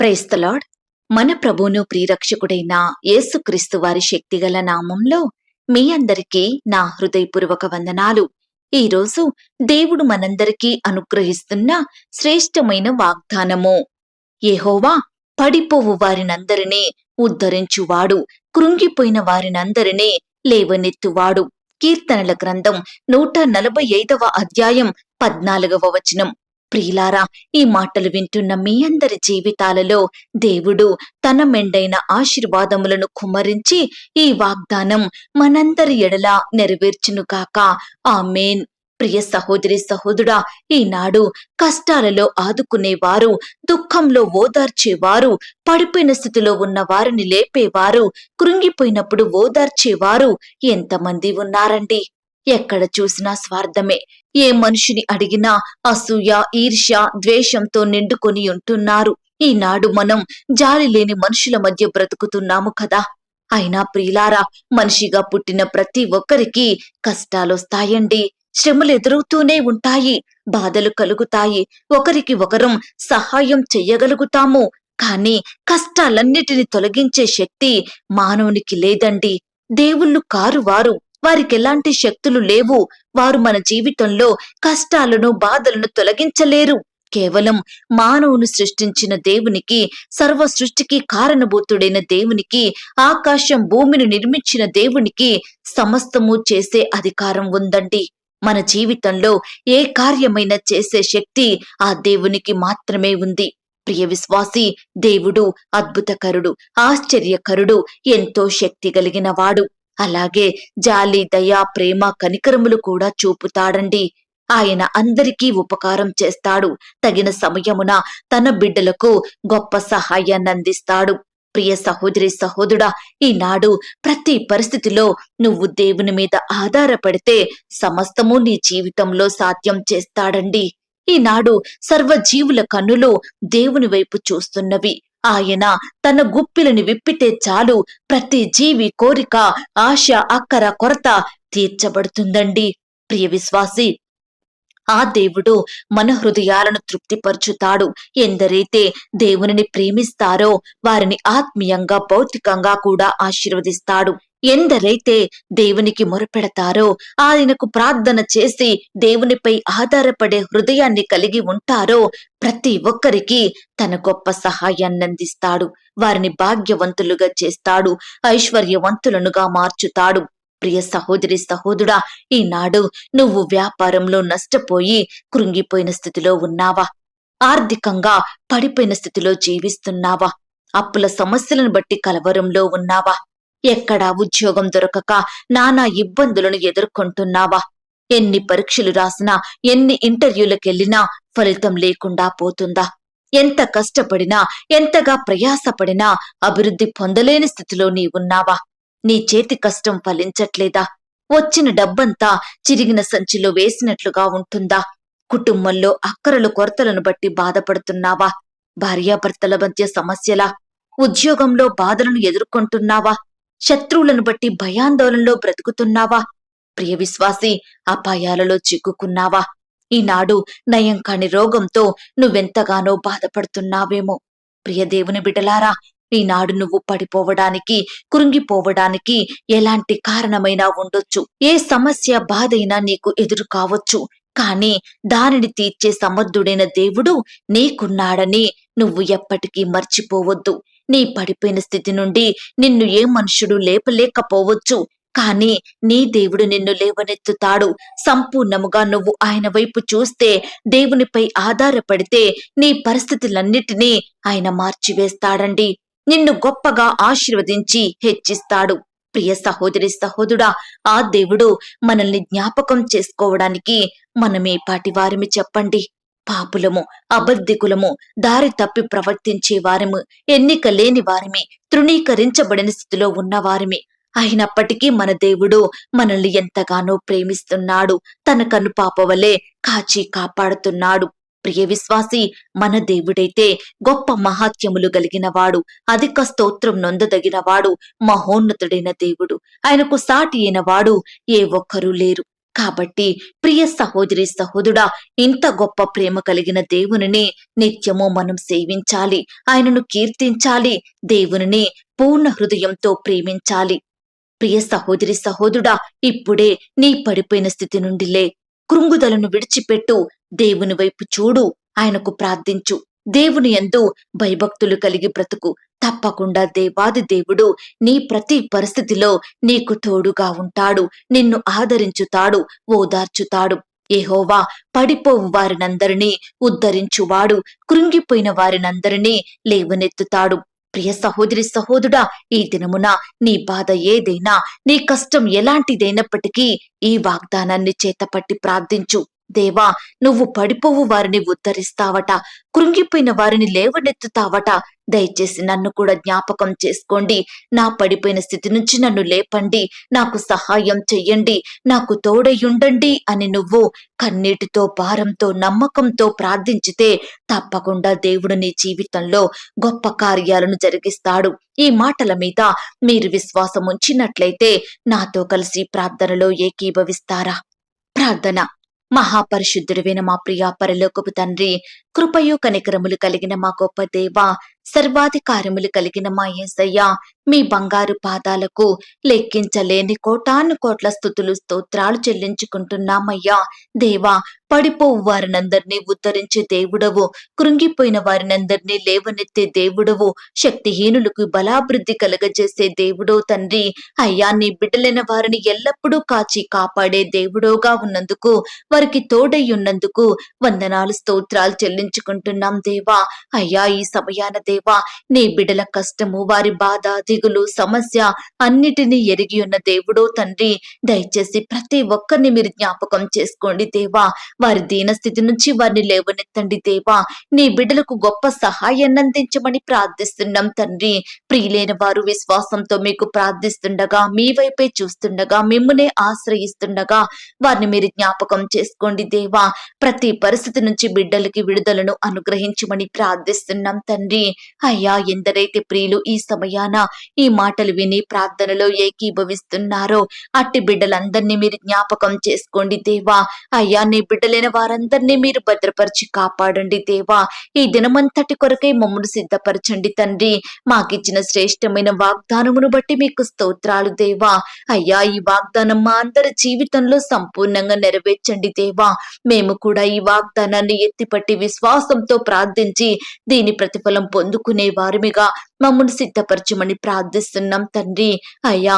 Praise the Lord మన ప్రభువును ప్రియరక్షకుడైన యేసుక్రీస్తు వారి శక్తిగల నామంలో మీ అందరికీ నా హృదయపూర్వక వందనాలు. ఈరోజు దేవుడు మనందరికీ అనుగ్రహిస్తున్న శ్రేష్టమైన వాగ్దానము. ఏహోవా పడిపోవు వారినందరినీ ఉద్ధరించువాడు. కృంగిపోయిన వారినందరినీ లేవనెత్తువాడు. కీర్తనల గ్రంథం నూట నలభై ఐదవ అధ్యాయం పద్నాలుగవ వచనం. ప్రియులారా ఈ మాటలు వింటున్న మీ అందరి జీవితాలలో దేవుడు తన మెండైన ఆశీర్వాదములను కుమరించి ఈ వాగ్దానం మనందరి ఎడల నెరవేర్చునుగాక మేన్ ప్రియ సహోదరి సహోదరుడా ఈనాడు కష్టాలలో ఆదుకునేవారు దుఃఖంలో ఓదార్చేవారు పడిపోయిన స్థితిలో ఉన్న వారిని లేపేవారు కృంగిపోయినప్పుడు ఓదార్చేవారు ఎంతమంది ఉన్నారండి? ఎక్కడ చూసినా స్వార్థమే. ఏ మనిషిని అడిగినా అసూయ ఈర్ష్య ద్వేషంతో నిండుకొని ఉంటున్నారు. ఈనాడు మనం జాలి లేని మనుషుల మధ్య బ్రతుకుతున్నాము కదా. అయినా ప్రియులారా మనిషిగా పుట్టిన ప్రతి ఒక్కరికి కష్టాలొస్తాయండి. శ్రమలు ఎదురవుతూనే ఉంటాయి. బాధలు కలుగుతాయి. ఒకరికి ఒకరం సహాయం చెయ్యగలుగుతాము. కాని కష్టాలన్నిటిని తొలగించే శక్తి మానవునికి లేదండి. దేవుళ్ళు కారు వారు వారికి ఎలాంటి శక్తులు లేవు. వారు మన జీవితంలో కష్టాలను బాధలను తొలగించలేరు. కేవలం మానవుని సృష్టించిన దేవునికి సర్వ సృష్టికి కారణభూతుడైన దేవునికి ఆకాశం భూమిని నిర్మించిన దేవునికి సమస్తము చేసే అధికారం ఉందండి. మన జీవితంలో ఏ కార్యమైనా చేసే శక్తి ఆ దేవునికి మాత్రమే ఉంది. ప్రియ విశ్వాసి దేవుడు అద్భుతకరుడు ఆశ్చర్యకరుడు ఎంతో శక్తి కలిగిన వాడు. అలాగే జాలి దయ ప్రేమ కనికరములు కూడా చూపుతాడండి. ఆయన అందరికీ ఉపకారం చేస్తాడు. తగిన సమయమున తన బిడ్డలకు గొప్ప సహాయాన్ని అందిస్తాడు. ప్రియ సహోదరి సహోదరుడా ఈనాడు ప్రతి పరిస్థితిలో నువ్వు దేవుని మీద ఆధారపడితే సమస్తము నీ జీవితంలో సాధ్యం చేస్తాడండి. ఈనాడు సర్వజీవుల కన్నులు దేవుని వైపు చూస్తున్నవి. ఆయన తన గుప్పిలని విప్పితే చాలు. ప్రతి జీవి కోరిక ఆశ అక్కర కొరత తీర్చబడుతుందండి. ప్రియ విశ్వాసి ఆ దేవుడు మన హృదయాలను తృప్తిపరుచుతాడు. ఎందరైతే దేవునిని ప్రేమిస్తారో వారిని ఆత్మీయంగా భౌతికంగా కూడా ఆశీర్వదిస్తాడు. ఎందరైతే దేవునికి మొరపెడతారో ఆయనకు ప్రార్థన చేసి దేవునిపై ఆధారపడే హృదయాన్ని కలిగి ఉంటారో ప్రతి ఒక్కరికి తన గొప్ప సహాయాన్ని అందిస్తాడు. వారిని భాగ్యవంతులుగా చేస్తాడు. ఐశ్వర్యవంతులనుగా మార్చుతాడు. ప్రియ సహోదరి సహోదరుడా ఈనాడు నువ్వు వ్యాపారంలో నష్టపోయి కృంగిపోయిన స్థితిలో ఉన్నావా? ఆర్థికంగా పడిపోయిన స్థితిలో జీవిస్తున్నావా? అప్పుల సమస్యలను బట్టి కలవరంలో ఉన్నావా? ఎక్కడా ఉద్యోగం దొరకక నానా ఇబ్బందులను ఎదుర్కొంటున్నావా? ఎన్ని పరీక్షలు రాసినా ఎన్ని ఇంటర్వ్యూలకెళ్ళినా ఫలితం లేకుండా పోతుందా? ఎంత కష్టపడినా ఎంతగా ప్రయాసపడినా అభివృద్ధి పొందలేని స్థితిలో నీవున్నావా నీ చేతి కష్టం ఫలించట్లేదా? వచ్చిన డబ్బంతా చిరిగిన సంచిలో వేసినట్లుగా ఉంటుందా? కుటుంబంలో అక్కరలు కొరతలను బట్టి బాధపడుతున్నావా? భార్యాభర్తల మధ్య సమస్యలా? ఉద్యోగంలో బాధలను ఎదుర్కొంటున్నావా? శత్రువులను బట్టి భయాందోళనలో బ్రతుకుతున్నావా? ప్రియ విశ్వాసి అపాయాలలో చిక్కుకున్నావా? ఈనాడు నయం కాని రోగంతో నువ్వెంతగానో బాధపడుతున్నావేమో. ప్రియ దేవుని బిడలారా ఈనాడు నువ్వు పడిపోవడానికి కృంగిపోవడానికి ఎలాంటి కారణమైనా ఉండొచ్చు. ఏ సమస్య బాధైనా నీకు ఎదురు కావచ్చు. కానీ దానిని తీర్చే సమర్థుడైన దేవుడు నీకున్నాడని నువ్వు ఎప్పటికీ మర్చిపోవద్దు. నీ పడిపోయిన స్థితి నుండి నిన్ను ఏ మనుషుడు లేపలేకపోవచ్చు. కాని నీ దేవుడు నిన్ను లేవనెత్తుతాడు. సంపూర్ణముగా నువ్వు ఆయన వైపు చూస్తే దేవునిపై ఆధారపడితే నీ పరిస్థితులన్నిటినీ ఆయన మార్చివేస్తాడండి. నిన్ను గొప్పగా ఆశీర్వదించి హెచ్చిస్తాడు. ప్రియ సహోదరి సహోదుడా ఆ దేవుడు మనల్ని జ్ఞాపకం చేసుకోవడానికి మనమే పాటి వారిమి చెప్పండి. పాపులము అబద్ధికులము దారి తప్పి ప్రవర్తించే వారము ఎన్నిక లేని వారిమి తృణీకరించబడిన స్థితిలో ఉన్నవారిమి అయినప్పటికీ మన దేవుడు మనల్ని ఎంతగానో ప్రేమిస్తున్నాడు. తన కను పాపవలే కాచి కాపాడుతున్నాడు. ప్రియ విశ్వాసి మన దేవుడైతే గొప్ప మహాత్యములు గలిగినవాడు అధిక స్తోత్రం నొందదగిన వాడు మహోన్నతుడైన దేవుడు. ఆయనకు సాటి అయిన వాడు ఏ ఒక్కరూ లేరు. కాబట్టి ప్రియ సహోదరి సహోదరుడా ఇంత గొప్ప ప్రేమ కలిగిన దేవునిని నిత్యము మనం సేవించాలి. ఆయనను కీర్తించాలి. దేవునిని పూర్ణ హృదయంతో ప్రేమించాలి. ప్రియ సహోదరి సహోదరుడా ఇప్పుడే నీ పడిపోయిన స్థితి నుండి లే. కృంగుదలను విడిచిపెట్టు. దేవుని వైపు చూడు. ఆయనకు ప్రార్థించు. దేవుని ఎందు భయభక్తులు కలిగి బ్రతుకు. తప్పకుండా దేవాది దేవుడు నీ ప్రతి పరిస్థితిలో నీకు తోడుగా ఉంటాడు నిన్ను ఆదరించుతాడు ఓదార్చుతాడు. ఏహోవా పడిపోవు వారినందరినీ ఉద్ధరించువాడు కృంగిపోయిన వారినందరినీ లేవనెత్తుతాడు. ప్రియ సహోదరి సహోదుడా ఈ దినమున నీ బాధ ఏదైనా నీ కష్టం ఎలాంటిదైనప్పటికీ ఈ వాగ్దానాన్ని చేతపట్టి ప్రార్థించు. దేవా నువ్వు పడిపోవు వారిని ఉద్ధరిస్తావట కృంగిపోయిన వారిని లేవనెత్తుతావట. దయచేసి నన్ను కూడా జ్ఞాపకం చేసుకోండి. నా పడిపోయిన స్థితి నుంచి నన్ను లేపండి. నాకు సహాయం చెయ్యండి. నాకు తోడయుండండి అని నువ్వు కన్నీటితో భారంతో నమ్మకంతో ప్రార్థించితే తప్పకుండా దేవుడు నీ జీవితంలో గొప్ప కార్యాలను జరిగిస్తాడు. ఈ మాటల మీద మీరు విశ్వాసం ఉంచినట్లయితే నాతో కలిసి ప్రార్థనలో ఏకీభవిస్తారా? ప్రార్థన. మహాపరిశుద్ధుడివైన మా ప్రియా పరలోకపు తండ్రి. కృపయు కనికరములు కలిగిన మా గొప్ప దేవ సర్వాధికారములు కలిగిన మా యేసయ్య మీ బంగారు పాదాలకు లెక్కించలేని కోటాను కోట్ల స్థుతులు స్తోత్రాలు చెల్లించుకుంటున్నామయ్యా. దేవా పడిపోవు వారినందరినీ ఉద్ధరించే దేవుడవు కృంగిపోయిన వారినందరినీ లేవనెత్తే దేవుడవు శక్తిహీనులకు బలాభివృద్ధి కలగజేసే దేవుడో తండ్రి. అయ్యా నీ బిడ్డలైన వారిని ఎల్లప్పుడూ కాచి కాపాడే దేవుడోగా ఉన్నందుకు వారికి తోడై ఉన్నందుకు వందనాలు స్తోత్రాలు చెల్లి ప్రార్థించుకుంటున్నాం దేవా. అయ్యా ఈ సమయాన దేవా నీ బిడ్డల కష్టము వారి బాధ దిగులు సమస్య అన్నిటినీ ఎరిగి ఉన్న దేవుడో తండ్రి దయచేసి ప్రతి ఒక్కరిని మీరు జ్ఞాపకం చేసుకోండి దేవా. వారి దీన స్థితి నుంచి వారిని లేవనెత్తండి దేవా. నీ బిడ్డలకు గొప్ప సహాయాన్ని అందించమని ప్రార్థిస్తున్నాం తండ్రి. ప్రియులైన వారు విశ్వాసంతో మీకు ప్రార్థిస్తుండగా మీ వైపే చూస్తుండగా మిమ్మనే ఆశ్రయిస్తుండగా వారిని మీరు జ్ఞాపకం చేసుకోండి దేవా. ప్రతి పరిస్థితి నుంచి బిడ్డలకి విడుదల విడుదలను అనుగ్రహించమని ప్రార్థిస్తున్నాం తండ్రి. అయ్యా ఎందరైతే ప్రియులు ఈ సమయాన ఈ మాటలు విని ప్రార్థనలో ఏకీభవిస్తున్నారో అట్టి బిడ్డలందరినీ మీరు జ్ఞాపకం చేసుకోండి దేవా. అయ్యా నీ బిడ్డలైన వారందరినీ మీరు భద్రపరిచి కాపాడండి దేవా. ఈ దినమంతటి కొరకై మమ్మల్ని సిద్ధపరచండి తండ్రి. మాకిచ్చిన శ్రేష్టమైన వాగ్దానమును బట్టి మీకు స్తోత్రాలు దేవా. అయ్యా ఈ వాగ్దానం మా అందరి జీవితంలో సంపూర్ణంగా నెరవేర్చండి దేవా. మేము కూడా ఈ వాగ్దానాన్ని ఎత్తిపట్టి విశ్వాసంతో ప్రార్థించి దీని ప్రతిఫలం పొందుకునే వారిమిగా మమ్మల్ని సిద్ధపరచమని ప్రార్థిస్తున్నాం తండ్రి. అయ్యా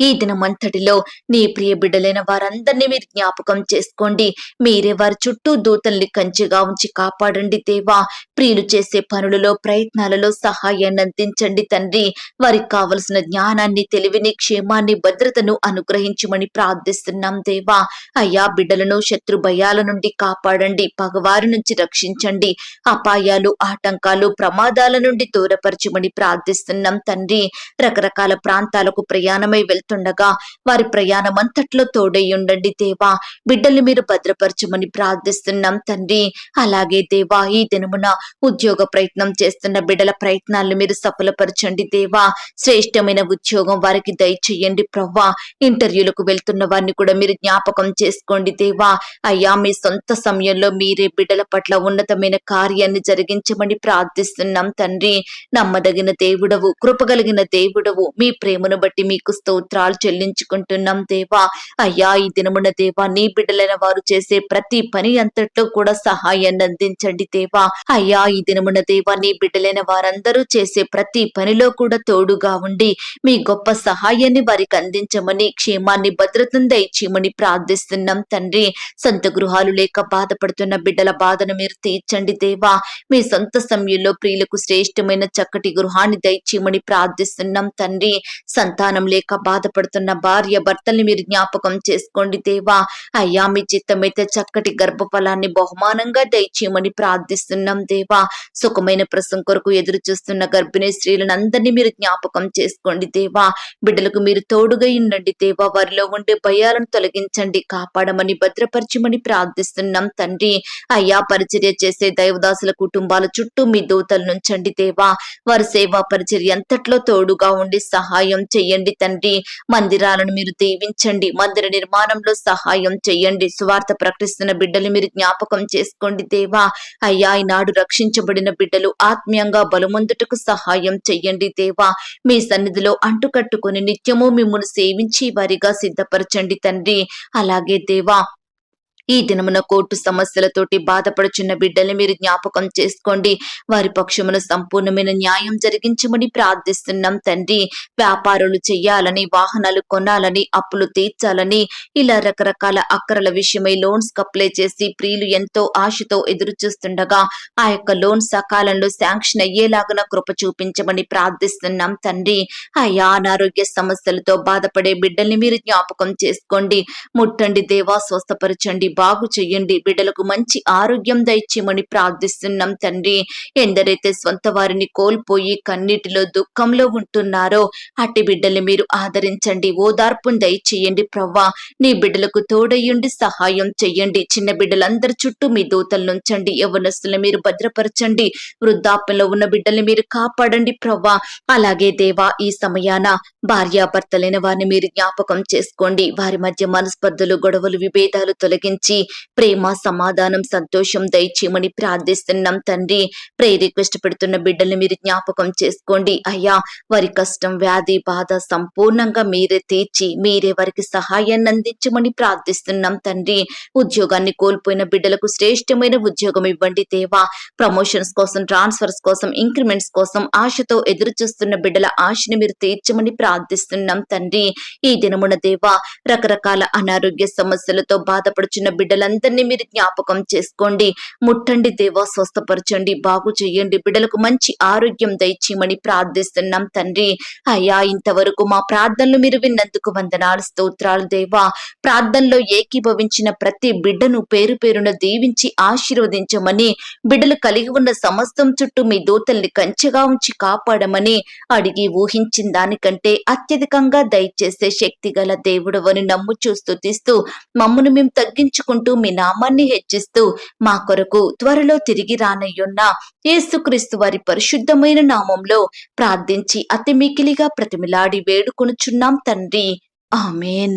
ఈ దినమంతటిలో నీ ప్రియ బిడ్డలైన వారందరినీ మీరు జ్ఞాపకం చేసుకోండి. మీరే వారి చుట్టూ దూతల్ని కంచిగా ఉంచి కాపాడండి దేవా. ప్రియులు చేసే పనులలో ప్రయత్నాలలో సహాయాన్ని అందించండి తండ్రి. వారికి కావలసిన జ్ఞానాన్ని తెలివిని క్షేమాన్ని భద్రతను అనుగ్రహించమని ప్రార్థిస్తున్నాం దేవా. అయ్యా బిడ్డలను శత్రు భయాల నుండి కాపాడండి. పగవారి నుంచి రక్షించండి. అపాయాలు ఆటంకాలు ప్రమాదాల నుండి దూరపరచమని ప్రార్థిస్తున్నాం తండ్రి. రకరకాల ప్రాంతాలకు ప్రయాణమై వెళ్తుండగా వారి ప్రయాణం అంతట్లో తోడై ఉండండి దేవా. బిడ్డల్ని మీరు భద్రపరచమని ప్రార్థిస్తున్నాం తండ్రి. అలాగే దేవా ఈ దినమున ఉద్యోగ ప్రయత్నం చేస్తున్న బిడ్డల ప్రయత్నాలను మీరు సఫలపరచండి దేవా. శ్రేష్టమైన ఉద్యోగం వారికి దయచేయండి ప్రవ్వా. ఇంటర్వ్యూలకు వెళ్తున్న వారిని కూడా మీరు జ్ఞాపకం చేసుకోండి దేవా. అయ్యా మీ సొంత సమయంలో మీరే బిడ్డల పట్ల ఉన్నతమైన కార్యాన్ని జరిగించమని ప్రార్థిస్తున్నాం తండ్రి. నమ్మదగిన దేవుడవు కృపగలిగిన దేవుడవు. మీ ప్రేమను బట్టి మీకు స్తోత్రాలు చెల్లించుకుంటున్నాం దేవా. అయ్యా ఈ దినమున దేవా నీ బిడ్డలైన వారు చేసే ప్రతి పని అంతట్లో కూడా సహాయాన్ని అందించండి దేవా. అయ్యా ఈ దినమున దేవా నీ బిడ్డలైన వారందరూ చేసే ప్రతి పనిలో కూడా తోడుగా ఉండి మీ గొప్ప సహాయాన్ని వారికి అందించమని క్షేమాన్ని భద్రతను దయచేయమని ప్రార్థిస్తున్నాం తండ్రి. సొంత గృహాలు లేక బాధపడుతున్న బిడ్డల బాధను మీరు తీర్చండి దేవా. మీ సొంత సమయంలో ప్రియులకు శ్రేష్టమైన చక్కటి గృహాన్ని దయచేయమని ప్రార్థిస్తున్నాం తండ్రి. సంతానం లేక బాధ బాధపడుతున్న భార్య భర్తల్ని మీరు జ్ఞాపకం చేసుకోండి దేవా. అయ్యా మీ చిత్తమైతే చక్కటి గర్భఫలాన్ని బహుమానంగా దయచేయమని ప్రార్థిస్తున్నాం దేవా. సుఖమైన ప్రసం కొరకు ఎదురు చూస్తున్న గర్భిణీ స్త్రీలను అందరినీ మీరు జ్ఞాపకం చేసుకోండి దేవా. బిడ్డలకు మీరు తోడుగా ఉండండి దేవా. వారిలో ఉండే భయాలను తొలగించండి కాపాడమని భద్రపరచమని ప్రార్థిస్తున్నాం తండ్రి. అయ్యా పరిచర్య చేసే దైవదాసుల కుటుంబాల చుట్టూ మీ దూతలు నుంచండి దేవా. వారి సేవా పరిచర్య అంతట్లో తోడుగా ఉండి సహాయం చెయ్యండి తండ్రి. మందిరాలను మీరు దీవించండి. మందిర నిర్మాణంలో సహాయం చేయండి. సువార్త ప్రకటిస్తున్న బిడ్డలు మీరు జ్ఞాపకం చేసుకోండి దేవా. అయ్యా ఈనాడు రక్షించబడిన బిడ్డలు ఆత్మీయంగా బలమందుటకు సహాయం చెయ్యండి దేవా. మీ సన్నిధిలో అంటుకట్టుకుని నిత్యము మిమ్మల్ని సేవించి వారిగా సిద్ధపరచండి తండ్రి. అలాగే దేవా ఈ దినమున కోర్టు సమస్యలతోటి బాధపడుచున్న బిడ్డల్ని మీరు జ్ఞాపకం చేసుకోండి. వారి పక్షమున సంపూర్ణమైన న్యాయం జరిగించమని ప్రార్థిస్తున్నాం తండ్రి. వ్యాపారులు చేయాలని వాహనాలు కొనాలని అప్పులు తీర్చాలని ఇలా రకరకాల అక్కరల విషయమై లోన్స్ అప్లై చేసి ప్రియులు ఎంతో ఆశతో ఎదురు చూస్తుండగా ఆ యొక్క లోన్ సకాలంలో శాంక్షన్ అయ్యేలాగా కృప చూపించమని ప్రార్థిస్తున్నాం తండ్రి. అయ్యా అనారోగ్య సమస్యలతో బాధపడే బిడ్డల్ని మీరు జ్ఞాపకం చేసుకోండి. ముట్టండి దేవా స్వస్థపరచండి బాగు చెయ్యండి బిడ్డలకు మంచి ఆరోగ్యం దయచేయమని ప్రార్థిస్తున్నాం తండ్రి. ఎందరైతే స్వంత వారిని కోల్పోయి కన్నీటిలో దుఃఖంలో ఉంటున్నారో అట్టి బిడ్డల్ని మీరు ఆదరించండి. ఓదార్పును దయచేయండి ప్రవ్వా. నీ బిడ్డలకు తోడయ్యుండి సహాయం చెయ్యండి చిన్న బిడ్డలందరి చుట్టూ మీ దూతలు ఉంచండి. యవనస్తులను మీరు భద్రపరచండి. వృద్ధాప్యంలో ఉన్న బిడ్డల్ని మీరు కాపాడండి ప్రవ్వా. అలాగే దేవా ఈ సమయాన భార్యాభర్తలైన వారిని మీరు జ్ఞాపకం చేసుకోండి. వారి మధ్య మనస్పర్ధలు గొడవలు విభేదాలు తొలగించి ప్రేమ సమాధానం సంతోషం దయచేయమని ప్రార్థిస్తున్నాం తండ్రి. ప్రే రిక్వెస్ట్ పెడుతున్న బిడ్డల్ని మీరు జ్ఞాపకం చేసుకోండి. అయ్యా వారి కష్టం వ్యాధి బాధ సంపూర్ణంగా మీరే తీర్చి మీరే వారికి సహాయాన్ని అందించమని ప్రార్థిస్తున్నాం తండ్రి. ఉద్యోగాన్ని కోల్పోయిన బిడ్డలకు శ్రేష్టమైన ఉద్యోగం ఇవ్వండి దేవా. ప్రమోషన్స్ కోసం ట్రాన్స్ఫర్స్ కోసం ఇంక్రిమెంట్స్ కోసం ఆశతో ఎదురు చూస్తున్న బిడ్డల ఆశని మీరు తీర్చమని ప్రార్థిస్తున్నాం తండ్రి. ఈ దినమున దేవా రకరకాల అనారోగ్య సమస్యలతో బాధపడుచున్న బిడ్డలందరినీ మీరు జ్ఞాపకం చేసుకోండి. ముట్టండి దేవా స్వస్థపరచండి బాగు చేయండి. బిడ్డలకు మంచి ఆరోగ్యం దయచేయమని ప్రార్థిస్తున్నాం తండ్రి. అయ్యా ఇంతవరకు మా ప్రార్థనలు మీరు విన్నందుకు వందనాలు స్తోత్రాలు దేవా. ప్రార్థనలో ఏకీభవించిన ప్రతి బిడ్డను పేరు పేరున దీవించి ఆశీర్వదించమని బిడ్డలు కలిగి ఉన్న సమస్తం చుట్టూ మీ దూతల్ని కంచెగా ఉంచి కాపాడమని అడిగి ఊహించిన దానికంటే అత్యధికంగా దయచేసే శక్తి గల దేవుడవని చూస్తూ తీస్తూ మమ్మను మేము తగ్గించు తగ్గించుకుంటూ మీ నామాన్ని హెచ్చిస్తూ మా కొరకు త్వరలో తిరిగి రానయ్యున్న యేసుక్రీస్తు వారి పరిశుద్ధమైన నామంలో ప్రార్థించి అతి మికిలిగా ప్రతిమిలాడి వేడుకొనుచున్నాం తండ్రి. ఆమెన్.